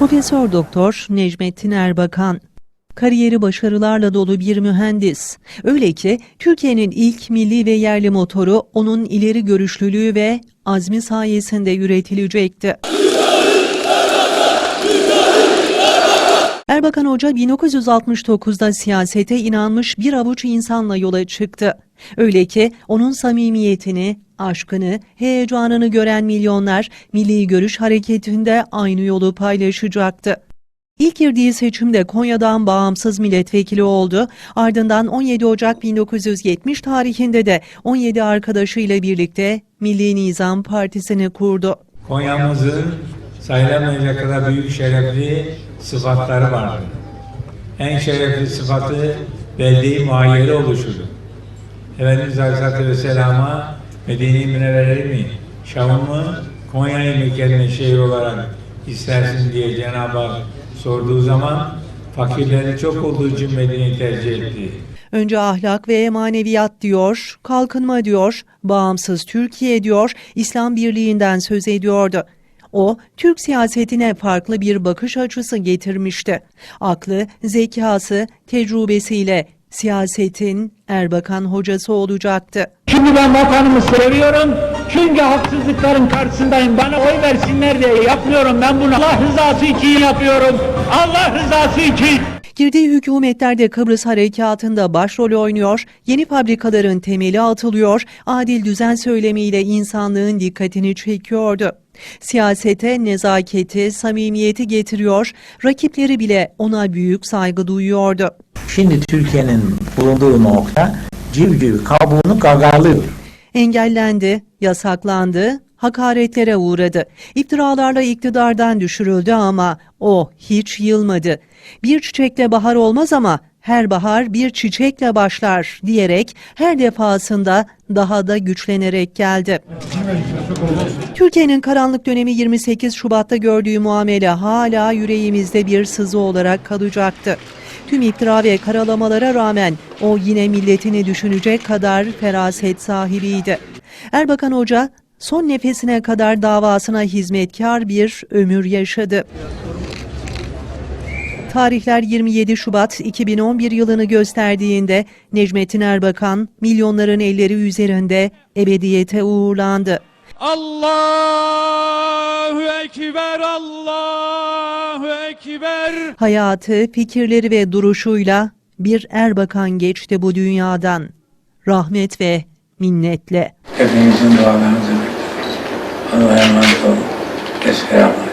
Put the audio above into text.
Profesör Doktor Necmettin Erbakan Kariyeri başarılarla dolu bir mühendis. Öyle ki Türkiye'nin ilk milli ve yerli motoru onun ileri görüşlülüğü ve azmi sayesinde üretilecekti. Erbakan Hoca 1969'da siyasete inanmış bir avuç insanla yola çıktı. Öyle ki onun samimiyetini, aşkını, heyecanını gören milyonlar Milli Görüş Hareketi'nde aynı yolu paylaşacaktı. İlk girdiği seçimde Konya'dan bağımsız milletvekili oldu. Ardından 17 Ocak 1970 tarihinde de 17 arkadaşıyla birlikte Milli Nizam Partisi'ni kurdu. Konya'mızın sayılamayacak kadar büyük şerefli sıfatları vardır. En şerefli sıfatı belli muayyeli oluşudur. Efendimiz Aleyhisselatü Vesselam'a Medine-i Münevvere'yi mi, Şam'ı mı, Konya'yı mı kendine şehir olarak istersin diye Cenab-ı Hak sorduğu zaman fakirleri çok olduğu için Medine'yi tercih etti. Önce ahlak ve maneviyat diyor, kalkınma diyor, bağımsız Türkiye diyor, İslam birliğinden söz ediyordu. O, Türk siyasetine farklı bir bakış açısı getirmişti. Aklı, zekası, tecrübesiyle siyasetin Erbakan hocası olacaktı. Şimdi ben vatanımı seviyorum. Çünkü haksızlıkların karşısındayım. Bana oy versinler diye yapmıyorum. Ben bunu Allah rızası için yapıyorum. Allah rızası için. Girdiği hükümetlerde Kıbrıs Harekatı'nda başrol oynuyor, yeni fabrikaların temeli atılıyor, adil düzen söylemiyle insanlığın dikkatini çekiyordu. Siyasete nezaketi, samimiyeti getiriyor, rakipleri bile ona büyük saygı duyuyordu. Şimdi Türkiye'nin bulunduğu nokta civciv kabuğunu gagalıyor. Engellendi, yasaklandı, hakaretlere uğradı. İftiralarla iktidardan düşürüldü ama o hiç yılmadı. Bir çiçekle bahar olmaz ama her bahar bir çiçekle başlar diyerek her defasında daha da güçlenerek geldi. Türkiye'nin karanlık dönemi 28 Şubat'ta gördüğü muamele hala yüreğimizde bir sızı olarak kalacaktı. Tüm iftira ve karalamalara rağmen o yine milletini düşünecek kadar feraset sahibiydi. Erbakan Hoca son nefesine kadar davasına hizmetkar bir ömür yaşadı. Tarihler 27 Şubat 2011 yılını gösterdiğinde Necmettin Erbakan milyonların elleri üzerinde ebediyete uğurlandı. Allahu Ekber, Allahu Ekber. Hayatı, fikirleri ve duruşuyla bir Erbakan geçti bu dünyadan. Rahmet ve minnetle. Hepinizin dualarınızı. Allah'a emanet olun. Esselamu.